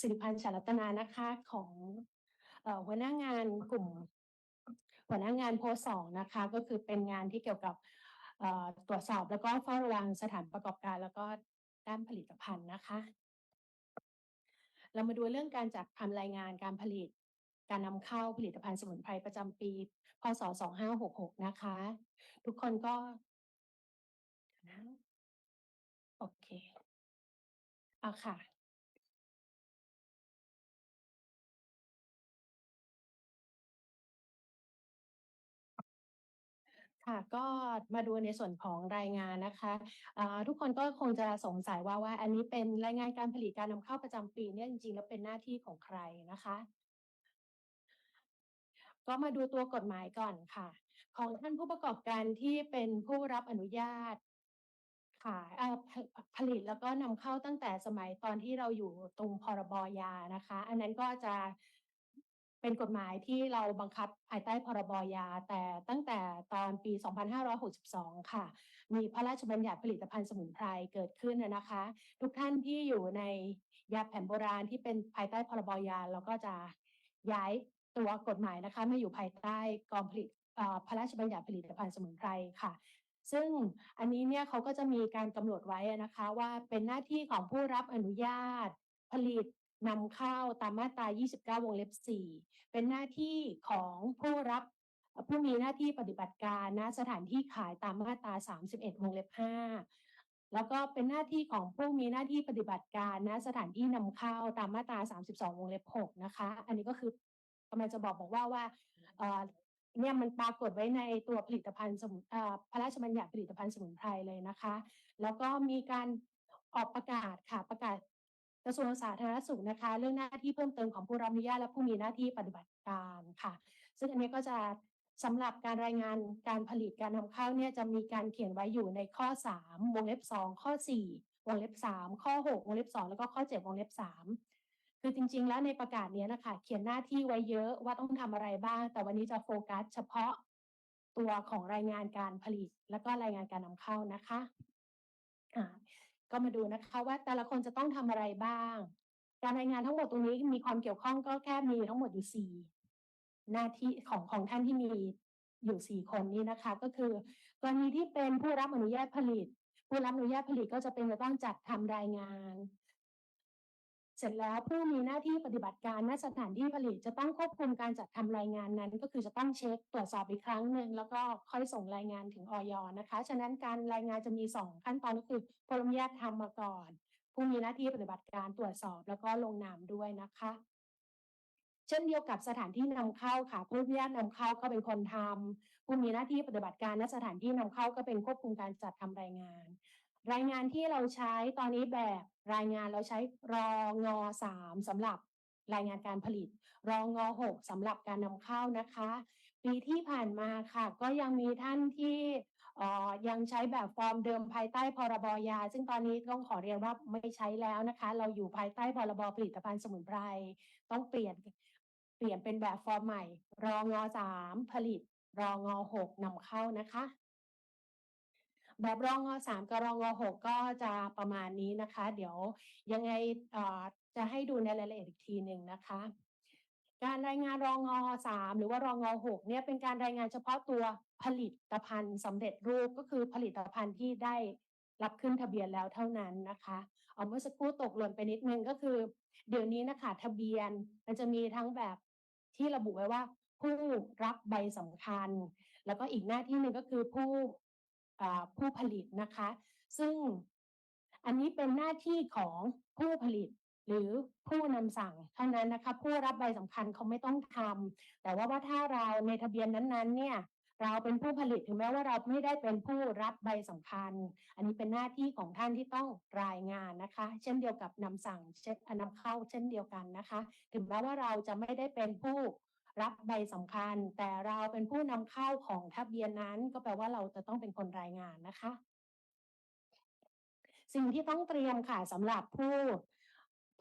สิริพันธ์ชารัตนานะคะของหัวหน้างานกลุ่ม หัวหน้างานโพสองนะคะ ก็คือเป็นงานที่เกี่ยวกับตรวจสอบแล้วก็เฝ้าระวังสถานประกอบการแล้วก็ด้านผลิตภัณฑ์นะคะ เรามาดูเรื่องการจัดทำรายงานการผลิต การนำเข้าผลิตภัณฑ์สมุนไพรประจำปี พศ 2566 นะคะ ทุกคนก็นะโอเค เอาค่ะ ค่ะก็มาดูในส่วนของรายงานนะคะอ่าทุกคนก็คงจะสงสัยว่าว่า อันนี้เป็นรายงานการผลิตการนำเข้าประจำปีเนี่ยจริงๆแล้วเป็นหน้าที่ของใครนะคะ ก็มาดูตัวกฎหมายก่อนค่ะ ของท่านผู้ประกอบการที่เป็นผู้รับอนุญาตขายผผลิตแล้วก็นำเข้าตั้งแต่สมัยตอนที่เราอยู่ตรงพรบยานะคะ อันนั้นก็จะ เป็นกฎหมายที่เราบังคับภายใต้พรบยา แต่ตั้งแต่ตอนปี 2562 ค่ะ มีพระราชบัญญัติผลิตภัณฑ์สมุนไพรเกิดขึ้นนะคะ ทุกท่านที่อยู่ในยาแผนโบราณที่เป็นภายใต้พรบยาเราก็จะย้ายตัวกฎหมายนะคะมาอยู่ภายใต้กองผลิตพระราชบัญญัติผลิตภัณฑ์สมุนไพรค่ะ ซึ่งอันนี้เนี่ยเขาก็จะมีการกำหนดไว้นะคะ ว่าเป็นหน้าที่ของผู้รับอนุญาตผลิต นำเข้าตามมาตรา 29 วงเล็บ 4 เป็นหน้าที่ของผู้รับผู้มีหน้าที่ปฏิบัติการณสถานที่ขายตามมาตรา 31 วงเล็บ 5 แล้วก็เป็นหน้าที่ของผู้มีหน้าที่ปฏิบัติการณสถานที่นำเข้าตามมาตรา 32 วงเล็บ 6 นะคะ อันนี้ก็คือกำลังจะบอกบอกว่าว่าเนี่ยมันปรากฏไว้ในตัวผลิตภัณฑ์สมุนพระราชบัญญัติผลิตภัณฑ์สมุนไพรเลยนะคะ แล้วก็มีการออกประกาศค่ะประกาศ กระทรวงสาธารณสุขนะคะ เรื่องหน้าที่เพิ่มเติมของผู้รับอนุญาตและผู้มีหน้าที่ปฏิบัติการค่ะ ซึ่งอันนี้ก็จะสำหรับการรายงานการผลิตการนำเข้าเนี่ยจะมีการเขียนไว้อยู่ในข้อ 3 วงเล็บ 2 ข้อ 4 วงเล็บ 3 ข้อ 6 วงเล็บ 2 แล้วก็ข้อ 7 วงเล็บ 3 คือจริง ๆ แล้วในประกาศนี้นะคะ เขียนหน้าที่ไว้เยอะว่าต้องทำอะไรบ้าง แต่วันนี้จะโฟกัสเฉพาะตัวของรายงานการผลิต แล้วก็รายงานการนำเข้านะคะ ก็มาดูนะคะว่าแต่ละคนจะต้องทำอะไรบ้าง การรายงานทั้งหมดตรงนี้มีความเกี่ยวข้องก็แค่มีทั้งหมดอยู่สี่หน้าที่ของของท่านที่มีอยู่สี่คนนี้นะคะ ก็คือกรณีที่เป็นผู้รับอนุญาตผลิต ผู้รับอนุญาตผลิตก็จะเป็นจะต้องจัดทำรายงาน ร็จแล้วผู้มีหน้าที่ปฏิบัติการณสถานที่ผลิตจะต้องควบคุมการจัดทำรายงานนั้น ก็คือจะต้องเช็คตรวจสอบอีกครั้งหนึ่งแล้วก็ค่อยส่งรายงานถึงออยนะคะ ฉะนั้นการรายงานจะมีสองขั้นตอนก็คือผู้รับอนุญาตทำมาก่อน ผู้มีหน้าที่ปฏิบัติการตรวจสอบแล้วก็ลงนามด้วยนะคะเช่นเดียวกับสถานที่นำเข้าค่ะผู้อนุญาตนำเข้าก็เป็นคนทำผู้มีหน้าที่ปฏิบัติการณสถานที่นำเข้าก็เป็นควบคุมการจัดทำรายงาน รายงานที่เราใช้ตอนนี้แบบรายงานเราใช้รองอสามสำหรับรายงานการผลิต รองอหกสำหรับการนำเข้านะคะ ปีที่ผ่านมาค่ะ ก็ยังมีท่านที่อ่อยังใช้แบบฟอร์มเดิมภายใต้พรบยา ซึ่งตอนนี้ต้องขอเรียนว่าไม่ใช้แล้วนะคะ เราอยู่ภายใต้พรบผลิตภัณฑ์สมุนไพรต้องเปลี่ยนเปลี่ยนเป็นแบบฟอร์มใหม่ รองอสามผลิต รองอหกนำเข้านะคะ แบบรองอสามกับรองอหกก็จะประมาณนี้นะคะ เดี๋ยวยังไงจะให้ดูในรายละเอียดอีกทีหนึ่งนะคะ การรายงานรองอสามหรือว่ารองอหกเนี่ยเป็นการรายงานเฉพาะตัวผลิตภัณฑ์สำเร็จรูปก็คือผลิตภัณฑ์ที่ได้รับขึ้นทะเบียนแล้วเท่านั้นนะคะเอาเมื่อสักครู่ตกหล่นไปนิดนึงก็คือ เดี๋ยวนี้นะคะทะเบียนมันจะมีทั้งแบบที่ระบุไว้ว่าผู้รับใบสำคัญ แล้วก็อีกหน้าที่หนึ่งก็คือผู้ ผู้ผลิตนะคะ ซึ่งอันนี้เป็นหน้าที่ของผู้ผลิตหรือผู้นำสั่งเท่านั้นนะคะ ผู้รับใบสำคัญเขาไม่ต้องทำแต่ว่าว่าถ้าเราในทะเบียนนั้นๆ เนี่ยเราเป็นผู้ผลิตถึงแม้ว่าเราไม่ได้เป็นผู้รับใบสำคัญ อันนี้เป็นหน้าที่ของท่านที่ต้องรายงานนะคะ เช่นเดียวกับนำสั่งเช่นนำเข้าเช่นเดียวกันนะคะ ถึงแม้ว่าเราจะไม่ได้เป็นผู้ รับใบสำคัญ แต่เราเป็นผู้นำเข้าของทะเบียนนั้น ก็แปลว่าเราจะต้องเป็นคนรายงานนะคะ สิ่งที่ต้องเตรียมค่ะสำหรับผู้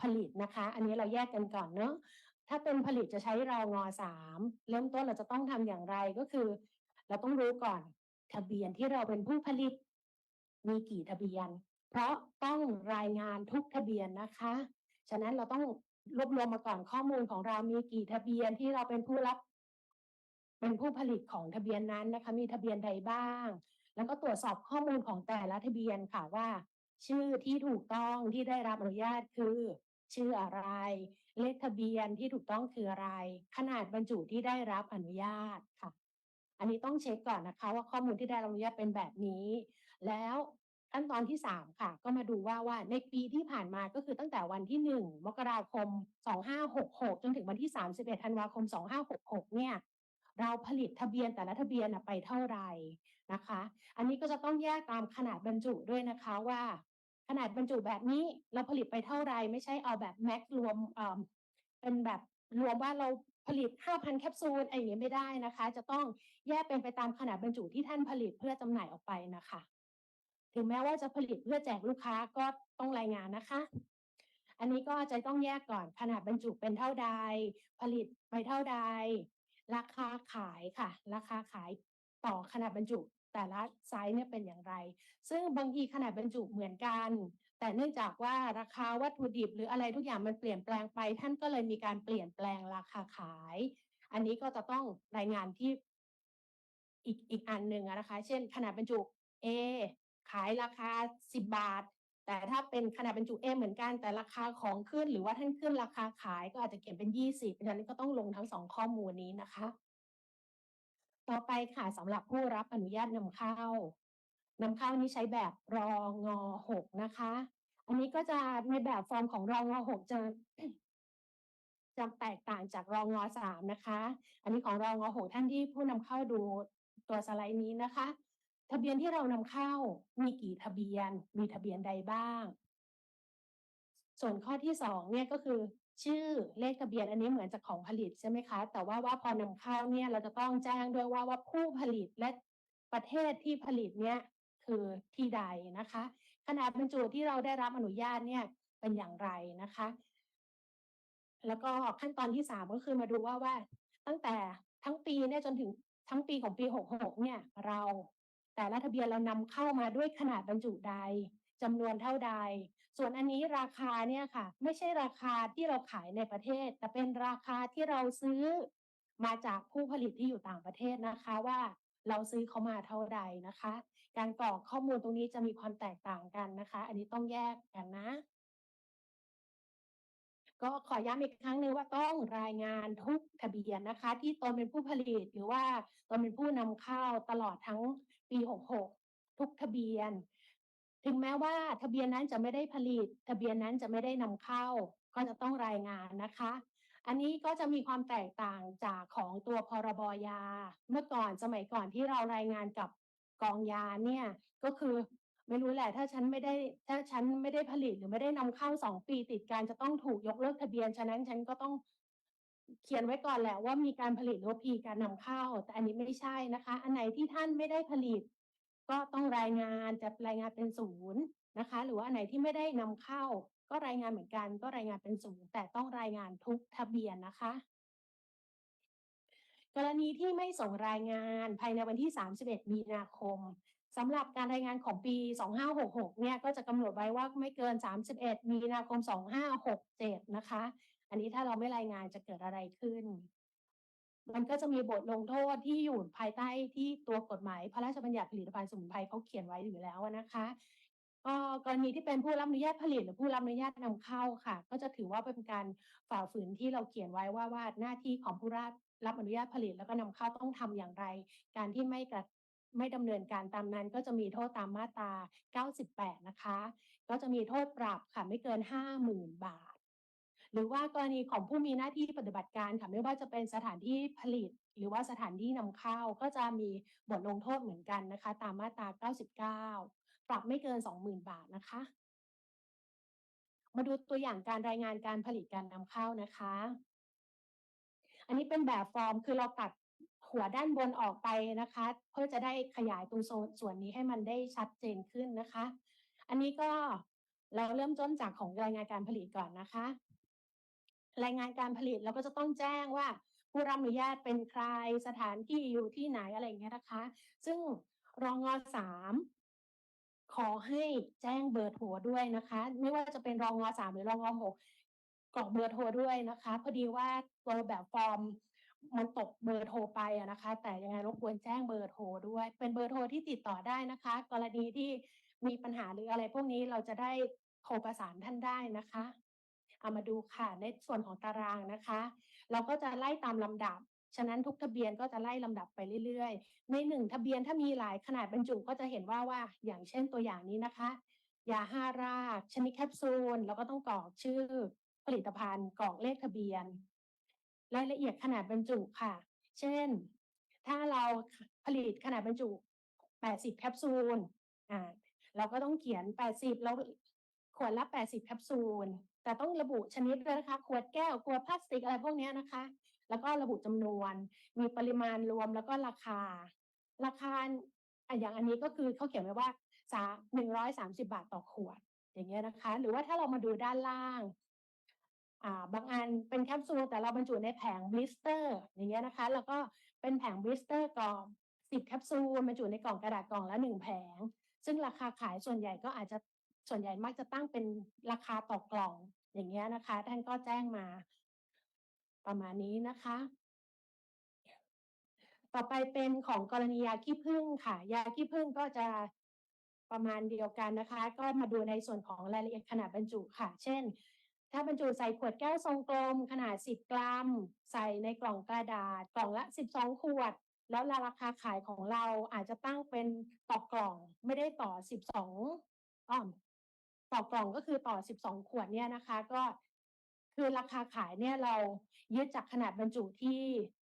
ผลิตนะคะ อันนี้เราแยกกันก่อนเนอะถ้าเป็นผลิตจะใช้รองอสามเริ่มต้นเราจะต้องทำอย่างไรก็คือ เราต้องรู้ก่อนทะเบียนที่เราเป็นผู้ผลิต มีกี่ทะเบียน เพราะต้องรายงานทุกทะเบียนนะคะ ฉะนั้นเราต้อง รวบรวมมาก่อนข้อมูลของเรามีกี่ทะเบียนที่เราเป็นผู้รับ เป็นผู้ผลิตของทะเบียนนั้นนะคะ มีทะเบียนใดบ้าง แล้วก็ตรวจสอบข้อมูลของแต่ละทะเบียนค่ะว่า ชื่อที่ถูกต้องที่ได้รับอนุญาตคือ ชื่ออะไร เลขทะเบียนที่ถูกต้องคืออะไร ขนาดบรรจุที่ได้รับอนุญาตค่ะ อันนี้ต้องเช็คก่อนนะคะ ว่าข้อมูลที่ได้รับอนุญาตเป็นแบบนี้ แล้ว ขั้นตอนที่ 3 ค่ะ ก็มาดูว่าว่าในปีที่ผ่านมาก็คือตั้งแต่วันที่ 1 มกราคม 2566 จนถึงวันที่ 31 ธันวาคม 2566 เนี่ยเราผลิตทะเบียนแต่ละทะเบียนไปเท่าไหร่นะคะ อันนี้ก็จะต้องแยกตามขนาดบรรจุด้วยนะคะว่า ขนาดบรรจุแบบนี้เราผลิตไปเท่าไรไม่ใช่เอาแบบแม็กซ์รวมเป็นแบบรวมว่าเราผลิต 5,000 แคปซูลอะไรอย่างงี้ไม่ได้นะคะ จะต้องแยกเป็นไปตามขนาดบรรจุที่ท่านผลิตเพื่อจำหน่ายออกไปนะคะ ถึงแม้ว่าจะผลิตเพื่อแจกลูกค้าก็ต้องรายงานนะคะ อันนี้ก็จะต้องแยกก่อนขนาดบรรจุเป็นเท่าใด ผลิตไปเท่าใด ราคาขายค่ะ ราคาขายต่อขนาดบรรจุแต่ละไซซ์เนี่ยเป็นอย่างไร ซึ่งบางทีขนาดบรรจุเหมือนกัน แต่เนื่องจากว่าราคาวัตถุดิบหรืออะไรทุกอย่างมันเปลี่ยนแปลงไป ท่านก็เลยมีการเปลี่ยนแปลงราคาขาย อันนี้ก็จะต้องรายงานที่อีกอีกอันหนึ่งนะคะ เช่น ขนาดบรรจุ A ายราคา 10 บาท แต่ถ้าเป็นขนาดบรรจุ A เหมือนกันแต่ราคาของขึ้น หรือว่าท่านขึ้นราคาขายก็อาจจะเขียนเป็น 20ดังนั้นก็ต้องลงทั้ง2ข้อมูลนี้นะคะ ต่อไปค่ะสำหรับผู้รับอนุญาตนำเข้านำเข้านี้ใช้แบบรอง6นะคะ อันนี้ก็จะในแบบฟอร์มของรอง6จะจะแตกต่างจากรอง3นะคะ อันนี้ของรอง6ท่านที่ผู้นำเข้าดูตัวสไลด์นี้นะคะ ทะเบียนที่เรานำเข้ามีกี่ทะเบียน มีทะเบียนใดบ้าง ส่วนข้อที่2เนี่ยก็คือ ชื่อเลขทะเบียนอันนี้เหมือนจากของผลิตใช่ไหมคะ แต่ว่าว่าพอนำเข้าเนี่ยเราจะต้องแจ้งด้วยว่าว่าผู้ผลิตและประเทศที่ผลิตเนี่ยคือที่ใดนะคะ ขนาดบรรจุที่เราได้รับอนุญาตเนี่ยเป็นอย่างไรนะคะ แล้วก็ขั้นตอนที่3ก็คือมาดูว่าว่าตั้งแต่ทั้งปีเนี่ยจนถึงทั้งปีของปี66เนี่ย เรา แต่ละทะเบียนเรานำเข้ามาด้วยขนาดบรรจุใดจำนวนเท่าใด ส่วนอันนี้ราคาเนี่ยค่ะ ไม่ใช่ราคาที่เราขายในประเทศ แต่เป็นราคาที่เราซื้อมาจากผู้ผลิตที่อยู่ต่างประเทศนะคะว่าเราซื้อเขามาเท่าใดนะคะ การกรอกข้อมูลตรงนี้จะมีความแตกต่างกันนะคะ อันนี้ต้องแยกกันนะ ก็ขอย้ำอีกครั้งหนึ่งว่าต้องรายงานทุกทะเบียนนะคะ ที่ตนเป็นผู้ผลิตหรือว่าตนเป็นผู้นำเข้าตลอดทั้ง ปี 66 ทุกทะเบียน ถึงแม้ว่าทะเบียนนั้นจะไม่ได้ผลิต ทะเบียนนั้นจะไม่ได้นำเข้า ก็จะต้องรายงานนะคะ อันนี้ก็จะมีความแตกต่างจากของตัวพรบยา เมื่อก่อนสมัยก่อนที่เรารายงานกับกองยาเนี่ยก็คือไม่รู้แหละถ้าฉันไม่ได้ถ้าฉันไม่ได้ผลิตหรือไม่ได้นำเข้า2ปีติดกันจะต้องถูกยกเลิกทะเบียน ฉะนั้นฉันก็ต้อง เขียนไว้ก่อนแหละว่ามีการผลิตหรือว่ามีการนำเข้า แต่อันนี้ไม่ใช่นะคะ อันไหนที่ท่านไม่ได้ผลิต ก็ต้องรายงานจะรายงานเป็นศูนย์นะคะ หรือว่าอันไหนที่ไม่ได้นำเข้า ก็รายงานเหมือนกัน ก็รายงานเป็นศูนย์แต่ต้องรายงานทุกทะเบียนนะคะ กรณีที่ไม่ส่งรายงานภายในวันที่ 31 มีนาคมสำหรับการรายงานของปี 2566 เนี่ย ก็จะกำหนดไว้ว่าไม่เกิน 31 มีนาคม 2567 นะคะ อันนี้ถ้าเราไม่รายงานจะเกิดอะไรขึ้น มันก็จะมีบทลงโทษที่อยู่ภายใต้ที่ตัวกฎหมาย พระราชบัญญัติผลิตภัณฑ์สมุนไพรเขาเขียนไว้อยู่แล้วนะคะก็กรณีที่เป็นผู้รับอนุญาตผลิตหรือผู้รับอนุญาตนำเข้าค่ะ ก็จะถือว่าเป็นการฝ่าฝืนที่เราเขียนไว้ว่าว่าหน้าที่ของผู้รับรับอนุญาตผลิตแล้วก็นำเข้าต้องทำอย่างไร การที่ไม่กระไม่ดำเนินการตามนั้นก็จะมีโทษตามมาตรา 98 นะคะ ก็จะมีโทษปรับค่ะไม่เกิน 50,000 บาท หรือว่ากรณีของผู้มีหน้าที่ปฏิบัติการค่ะไม่ว่าจะเป็นสถานที่ผลิต หรือว่าสถานที่นำเข้าก็จะมีบทลงโทษเหมือนกันนะคะ ตามมาตรา 99 ปรับไม่เกิน 20,000 บาทนะคะ มาดูตัวอย่างการรายงานการผลิตการนำเข้านะคะ อันนี้เป็นแบบฟอร์มคือเราตัดหัวด้านบนออกไปนะคะ เพื่อจะได้ขยายตรงโซนส่วนนี้ให้มันได้ชัดเจนขึ้นนะคะ อันนี้ก็เราเริ่มต้นจากของรายงานการผลิตก่อนนะคะ รายงานการผลิตเราก็จะต้องแจ้งว่า ผู้รับอนุญาตเป็นใครสถานที่อยู่ที่ไหนอะไรอย่างเงี้ยนะคะ ซึ่งรองง3ขอให้แจ้งเบอร์โทรด้วยนะคะ ไม่ว่าจะเป็นรองง3หรือรองง6กรอกเบอร์โทรด้วยนะคะ พอดีว่าตัวแบบฟอร์มมันตกเบอร์โทรไปอะนะคะ แต่ยังไงรบกวนแจ้งเบอร์โทรด้วย เป็นเบอร์โทรที่ติดต่อได้นะคะ กรณีที่มีปัญหาหรืออะไรพวกนี้เราจะได้โทรประสานท่านได้นะคะ เอามาดูค่ะ ในส่วนของตารางนะคะ เราก็จะไล่ตามลำดับ ฉะนั้นทุกทะเบียนก็จะไล่ลำดับไปเรื่อยๆ ในหนึ่งทะเบียนถ้ามีหลายขนาดบรรจุก็จะเห็นว่าว่าอย่างเช่นตัวอย่างนี้นะคะยาห้ารากชนิดแคปซูลเราก็ต้องกรอกชื่อผลิตภัณฑ์กรอกเลขทะเบียน รายละเอียดขนาดบรรจุค่ะ เช่น ถ้าเราผลิตขนาดบรรจุ 80 แคปซูลอ่าเราก็ต้องเขียน 80 แล้วขวดละ 80 แคปซูล แต่ต้องระบุชนิดด้วยนะคะ ขวดแก้ว ขวดพลาสติกอะไรพวกนี้นะคะ แล้วก็ระบุจำนวน มีปริมาณรวมแล้วก็ราคา ราคาอย่างอันนี้ก็คือเขาเขียนไว้ว่าสา130บาทต่อขวด อย่างเงี้ยนะคะ หรือว่าถ้าเรามาดูด้านล่างอ่าบางอันเป็นแคปซูลแต่เราบรรจุในแผงบลิสเตอร์ อย่างเงี้ยนะคะ แล้วก็เป็นแผงบลิสเตอร์กล่อง10แคปซูลบรรจุในกล่องกระดาษกล่องละ1แผง ซึ่งราคาขายส่วนใหญ่ก็อาจจะ ส่วนใหญ่มักจะตั้งเป็นราคาต่อกล่องอย่างเงี้ยนะคะ ท่านก็แจ้งมา ประมาณนี้นะคะ ต่อไปเป็นของกรณียาขี้ผึ้งค่ะ ยาขี้ผึ้งก็จะประมาณเดียวกันนะคะ ก็มาดูในส่วนของรายละเอียดขนาดบรรจุค่ะ เช่น ถ้าบรรจุใส่ขวดแก้วทรงกลม ขนาด 10 กรัม ใส่ในกล่องกระดาษ กล่องละ 12 ขวด แล้วราคาขายของเราอาจจะตั้งเป็นต่อกล่องไม่ได้ต่อ 12อ้อ ต่อกล่องก็คือต่อ 12 ขวดเนี่ยนะคะ ก็คือราคาขายเนี่ยเรายึดจากขนาดบรรจุที่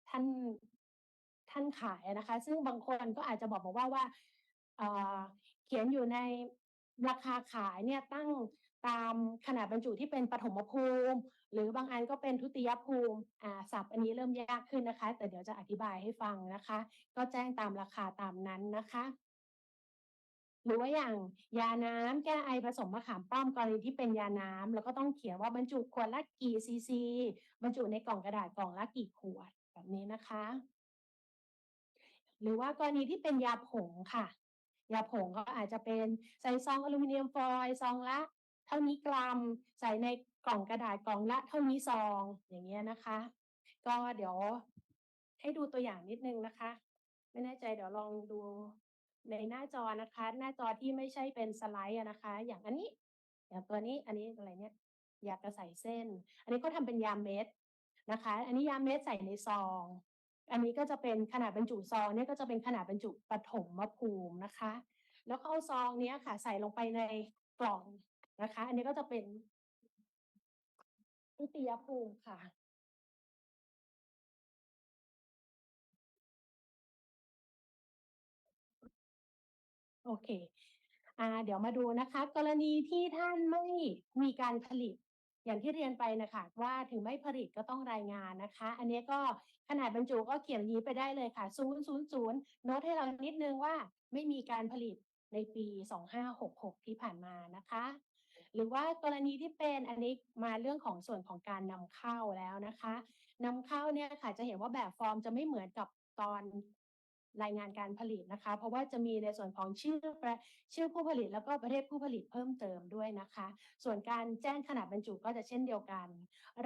ท่านท่านขายนะคะ ซึ่งบางคนก็อาจจะบอกบอกว่าว่าเเขียนอยู่ในราคาขายเนี่ยตั้งตามขนาดบรรจุที่เป็นปฐมภูมิ หรือบางอันก็เป็นทุติยภูมิอ่าศัพท์อันนี้เริ่มยากขึ้นนะคะ แต่เดี๋ยวจะอธิบายให้ฟังนะคะ ก็แจ้งตามราคาตามนั้นนะคะ รือว่าอย่างยาน้ำแก้ไอผสมมะขามป้อมกรณีที่เป็นยาน้ำแล้วก็ต้องเขียนว่าบรรจุขวดละกี่ซีซีบรรจุในกล่องกระดาษกล่องละกี่ขวดแบบนี้นะคะ หรือว่ากรณีที่เป็นยาผงค่ะ ยาผงก็อาจจะเป็นใส่ซองอลูมิเนียมฟอยล์ซองละ เท่านี้กรัม ใส่ในกล่องกระดาษกล่องละ เท่านี้ซองอย่างเงี้ยนะคะ ก็เดี๋ยวให้ดูตัวอย่างนิดนึงนะคะ ไม่แน่ใจเดี๋ยวลองดู ในหน้าจอนะคะ หน้าจอที่ไม่ใช่เป็นสไลด์นะคะ อย่างอันนี้ อย่างตัวนี้อันนี้อะไรเนี่ยยากระใส่เส้น อันนี้ก็ทำเป็นยาเม็ดนะคะ อันนี้ยาเม็ดใส่ในซอง อันนี้ก็จะเป็นขนาดบรรจุซองเนี่ยก็จะเป็นขนาดบรรจุปฐมภูมินะคะ แล้วก็เอาซองเนี้ยค่ะ ใส่ลงไปในกล่องนะคะ อันนี้ก็จะเป็นทุติยภูมิค่ะ โอเคอ่าเดี๋ยวมาดูนะคะ กรณีที่ท่านไม่มีการผลิต อย่างที่เรียนไปนะคะ ว่าถึงไม่ผลิตก็ต้องรายงานนะคะ อันนี้ก็ขนาดบรรจุก็เขียนนี้ไปได้เลยค่ะ 000 โน้ตให้เรานิดนึงว่าไม่มีการผลิตในปี 2566 ที่ผ่านมานะคะ หรือว่ากรณีที่เป็นอันนี้มาเรื่องของส่วนของการนำเข้าแล้วนะคะนำเข้าเนี่ยค่ะจะเห็นว่าแบบฟอร์มจะไม่เหมือนกับตอน รายงานการผลิตนะคะ เพราะว่าจะมีในส่วนของชื่อประชื่อผู้ผลิตแล้วก็ประเทศผู้ผลิตเพิ่มเติมด้วยนะคะ ส่วนการแจ้งขนาดบรรจุก็จะเช่นเดียวกัน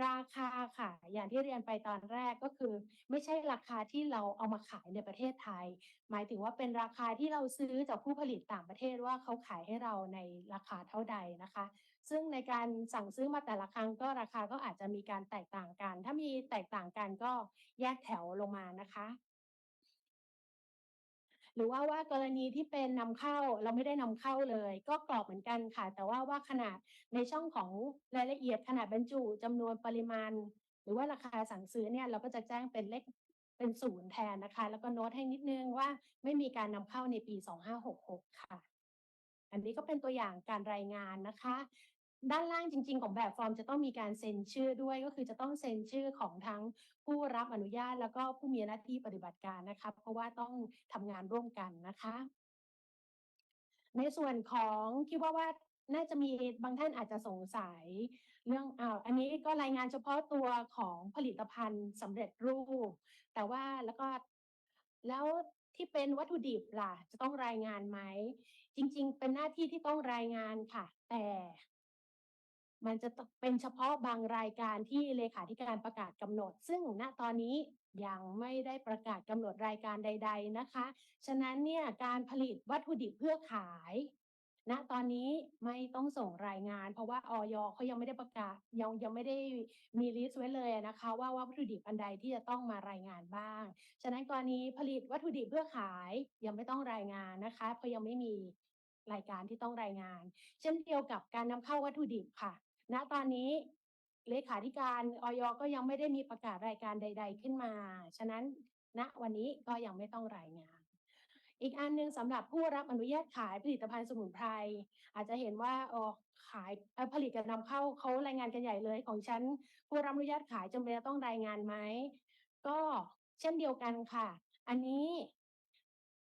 ราคาค่ะ อย่างที่เรียนไปตอนแรกก็คือ ไม่ใช่ราคาที่เราเอามาขายในประเทศไทย หมายถึงว่าเป็นราคาที่เราซื้อจากผู้ผลิตต่างประเทศว่าเขาขายให้เราในราคาเท่าใดนะคะ ซึ่งในการสั่งซื้อมาแต่ละครั้งก็ราคาก็อาจจะมีการแตกต่างกัน ถ้ามีแตกต่างกันก็แยกแถวลงมานะคะ หรือว่าว่ากรณีที่เป็นนำเข้าเราไม่ได้นำเข้าเลย ก็กรอกเหมือนกันค่ะ แต่ว่าว่าขนาดในช่องของรายละเอียดขนาดบรรจุจำนวนปริมาณ หรือว่าราคาสั่งซื้อเนี่ยเราก็จะแจ้งเป็นเลขเป็นศูนย์แทนนะคะ แล้วก็โน้ตให้นิดนึงว่าไม่มีการนำเข้าในปี 2566 ค่ะ อันนี้ก็เป็นตัวอย่างการรายงานนะคะ ด้านล่างจริง ๆ ของแบบฟอร์มจะต้องมีการเซ็นชื่อด้วยก็คือจะต้องเซ็นชื่อของทั้งผู้รับอนุญาตแล้วก็ผู้มีหน้าที่ปฏิบัติการนะคะเพราะว่าต้องทำงานร่วมกันนะคะ ในส่วนของคิดว่าว่าน่าจะมีบางท่านอาจจะสงสัย เรื่องอ้าวอันนี้ก็รายงานเฉพาะตัวของผลิตภัณฑ์สำเร็จรูป แต่ว่าแล้วก็แล้วที่เป็นวัตถุดิบล่ะ จะต้องรายงานไหม จริง ๆ เป็นหน้าที่ที่ต้องรายงานค่ะ แต่ มันจะเป็นเฉพาะบางรายการที่เลขาธิการประกาศกำหนด ซึ่งณตอนนี้ยังไม่ได้ประกาศกำหนดรายการใด ๆนะคะ ฉะนั้นเนี่ยการผลิตวัตถุดิบเพื่อขายณตอนนี้ไม่ต้องส่งรายงาน เพราะว่าออยเขายังไม่ได้ประกาศยังยังไม่ได้มีลิสต์ไว้เลยนะคะ ว่าวัตถุดิบอันใดที่จะต้องมารายงานบ้าง ฉะนั้นกรณีผลิตวัตถุดิบเพื่อขายยังไม่ต้องรายงานนะคะ เพราะยังไม่มีรายการที่ต้องรายงาน เช่นเดียวกับการนำเข้าวัตถุดิบค่ะ ณตอนนี้เลขาธิการออยก็ยังไม่ได้มีประกาศรายการใด ๆ ขึ้นมา ฉะนั้นณวันนี้ก็ยังไม่ต้องรายงาน อีกอันหนึ่งสำหรับผู้รับอนุญาตขายผลิตภัณฑ์สมุนไพรอาจจะเห็นว่าอ๋อขายผลิตกับนำเข้าเขารายงานกันใหญ่เลย ของฉันผู้รับอนุญาตขายจำเป็นจะต้องรายงานไหมก็เช่นเดียวกันค่ะ อันนี้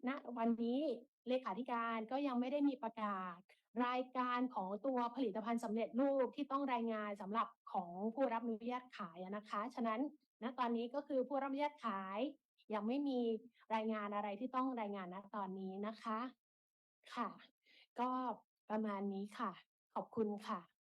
ณวันนี้เลขาธิการก็ยังไม่ได้มีประกาศ รายการของตัวผลิตภัณฑ์สำเร็จรูปที่ต้องรายงานสำหรับของผู้รับอนุญาตขายนะคะ ฉะนั้นณตอนนี้ก็คือผู้รับอนุญาตขาย ยังไม่มีรายงานอะไรที่ต้องรายงานณตอนนี้นะคะ ค่ะ ก็ประมาณนี้ค่ะ ขอบคุณค่ะ